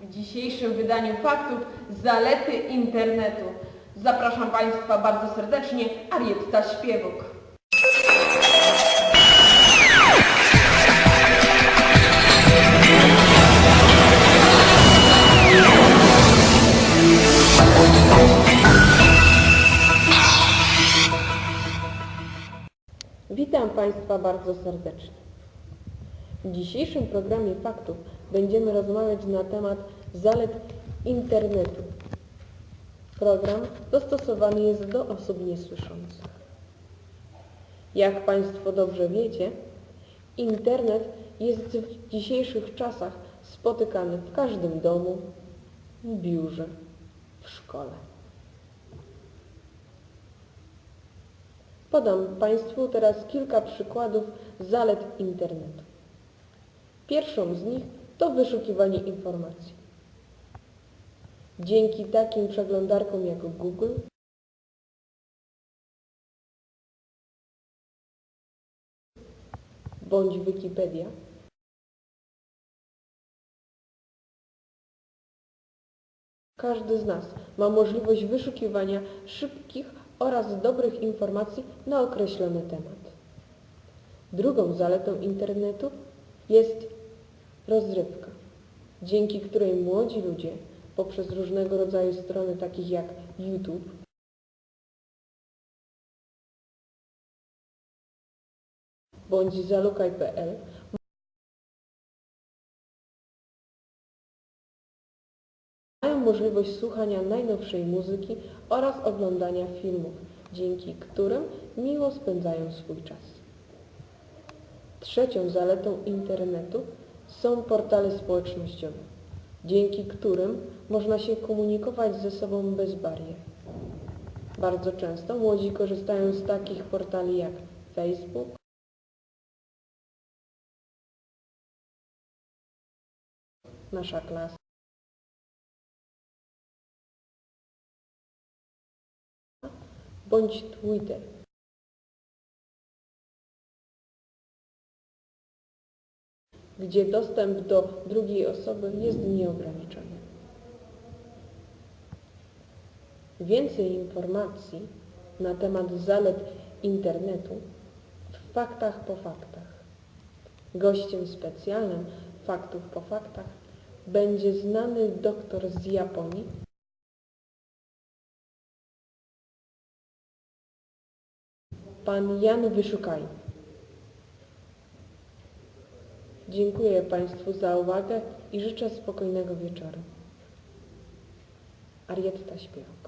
W dzisiejszym wydaniu faktów zalety internetu. Zapraszam Państwa bardzo serdecznie, Arietta Śpiewok. Witam Państwa bardzo serdecznie. W dzisiejszym programie faktów będziemy rozmawiać na temat zalet internetu. Program dostosowany jest do osób niesłyszących. Jak Państwo dobrze wiecie, internet jest w dzisiejszych czasach spotykany w każdym domu, biurze, w szkole. Podam Państwu teraz kilka przykładów zalet internetu. Pierwszą z nich to wyszukiwanie informacji. Dzięki takim przeglądarkom jak Google bądź Wikipedia każdy z nas ma możliwość wyszukiwania szybkich oraz dobrych informacji na określony temat. Drugą zaletą internetu jest rozrywka, dzięki której młodzi ludzie poprzez różnego rodzaju strony takich jak YouTube bądź zalukaj.pl mają możliwość słuchania najnowszej muzyki oraz oglądania filmów, dzięki którym miło spędzają swój czas. Trzecią zaletą internetu są portale społecznościowe, dzięki którym można się komunikować ze sobą bez barier. Bardzo często młodzi korzystają z takich portali jak Facebook, nasza klasa, bądź Twitter. Gdzie dostęp do drugiej osoby jest nieograniczony. Więcej informacji na temat zalet internetu w faktach po faktach. Gościem specjalnym faktów po faktach będzie znany doktor z Japonii, pan Jan Wyszukaj. Dziękuję Państwu za uwagę i życzę spokojnego wieczoru. Arietta Śpiewak.